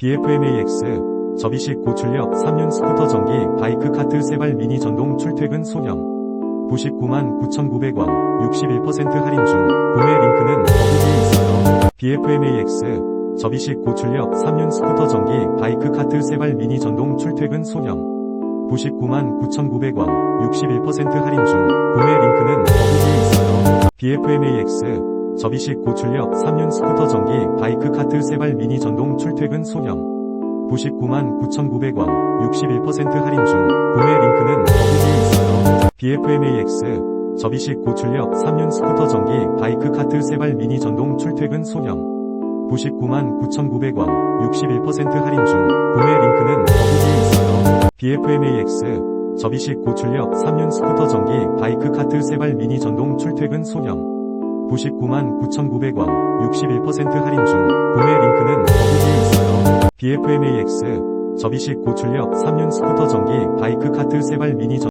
BFMAX 접이식 고출력 3륜 스쿠터 전기 바이크 카트 세발 미니 전동 출퇴근 소형 99만 9,900원 61% 할인 중 구매 링크는 더보기에 있어요. BFMAX 접이식 고출력 3륜 스쿠터 전기 바이크 카트 세발 미니 전동 출퇴근 소형 99만 9,900원 61% 할인 중 구매 링크는 더보기에 있어요. BFMAX 접이식 고출력 3륜 스쿠터 전기 바이크 카트 세발 미니 전동 출퇴근 소형. 99만 9,900원 61% 할인 중. 구매 링크는 더보기에 있어요. BFMAX 접이식 고출력 3륜 스쿠터 전기 바이크 카트 세발 미니 전동 출퇴근 소형. 99만 9,900원 61% 할인 중. 구매 링크는 더보기에 있어요. BFMAX 접이식 고출력 3륜 스쿠터 전기 바이크 카트 세발 미니 전동 출퇴근 소형 99만 9,900원 61% 할인 중 구매 링크는 더보기에 있어요. BFMAX 접이식 고출력 3륜 스쿠터 전기 바이크 카트 세발 미니 전